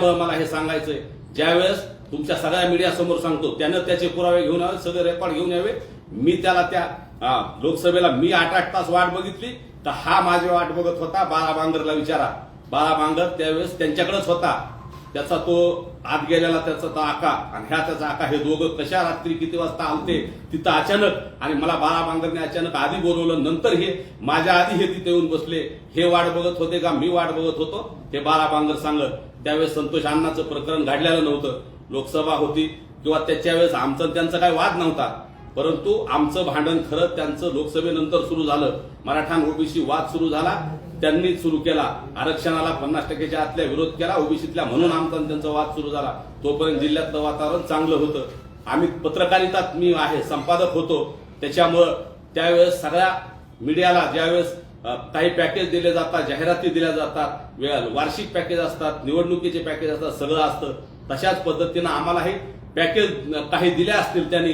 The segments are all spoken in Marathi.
त्याच्यामुळे मला हे सांगायचंय. ज्यावेळेस तुमच्या सगळ्या मीडिया समोर सांगतो त्यानं त्याचे पुरावे घेऊन यावे सगळे रेकॉर्ड घेऊन यावे. मी त्याला त्या लोकसभेला मी आठ आठ तास वाट बघितली तर हा माझी वाट बघत होता. बाळा बांगरला विचारा. बाळा बांगर त्यावेळेस त्यांच्याकडेच होता. त्याचा तो आत गेलेला त्याचा तो आका आणि ह्या त्याचा आका हे दोघं कशा रात्री किती वाजता आलते तिथं अचानक आणि मला बाळा बांगरने अचानक आधी बोलवलं नंतर हे माझ्या आधी हे तिथे येऊन बसले. हे वाट बघत होते का? मी वाट बघत होतो. हे बाळा बांगर सांगत त्यावेळेस संतोष अण्णाचं प्रकरण घडलेलं नव्हतं. लोकसभा होती किंवा त्याच्या वेळेस आमचं त्यांचा काही वाद नव्हता. परंतु आमचं भांडण खरं त्यांचं लोकसभेनंतर सुरू झालं. मराठा ओबीसी वाद सुरू झाला. त्यांनी सुरू केला. आरक्षणाला पन्नास टक्क्याच्या आतल्या विरोध केला. ओबीसीतल्या म्हणून आमचा त्यांचा वाद सुरू झाला. तोपर्यंत जिल्ह्यातलं वातावरण चांगलं होतं. आम्ही पत्रकारितात मी आहे संपादक होतो. त्याच्यामुळं त्यावेळेस सगळ्या मीडियाला ज्यावेळेस काही पॅकेज दिले जातात जाहिराती दिल्या जातात वार्षिक पॅकेज असतात निवडणुकीचे पॅकेज असतात सगळं असतं. तशाच पद्धतीनं आम्हाला हे पॅकेज काही दिले असतील त्यांनी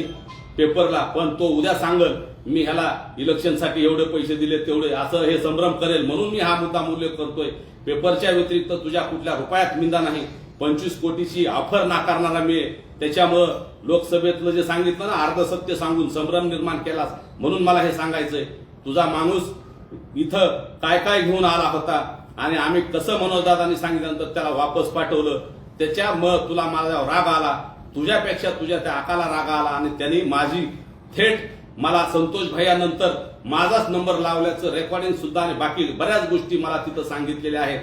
पेपरला पण तो उद्या सांगल मी ह्याला इलेक्शनसाठी एवढे पैसे दिले तेवढे असं हे संभ्रम करेल म्हणून मी हा मुद्दा उल्लेख करतोय. पेपरच्या व्यतिरिक्त तुझ्या कुठल्या रुपयात मिंदा नाही. पंचवीस कोटीची ऑफर नाकारणारा मी त्याच्यामुळं लोकसभेतलं जे सांगितलं ना अर्ध सत्य सांगून संभ्रम निर्माण केलास म्हणून मला हे सांगायचंय. तुझा माणूस इथं काय काय घेऊन आला होता आणि आम्ही कसं मनोजदादांनी सांगितल्यानंतर त्याला वापस पाठवलं त्याच्यामुळं तुला माझा राग आला. तुझ्यापेक्षा तुझ्या त्या आकाला राग आला आणि त्यांनी माझी थेट मला संतोष भैयानंतर माझाच नंबर लावल्याचं रेकॉर्डिंग सुद्धा आणि बाकी बऱ्याच गोष्टी मला तिथं सांगितलेल्या आहेत.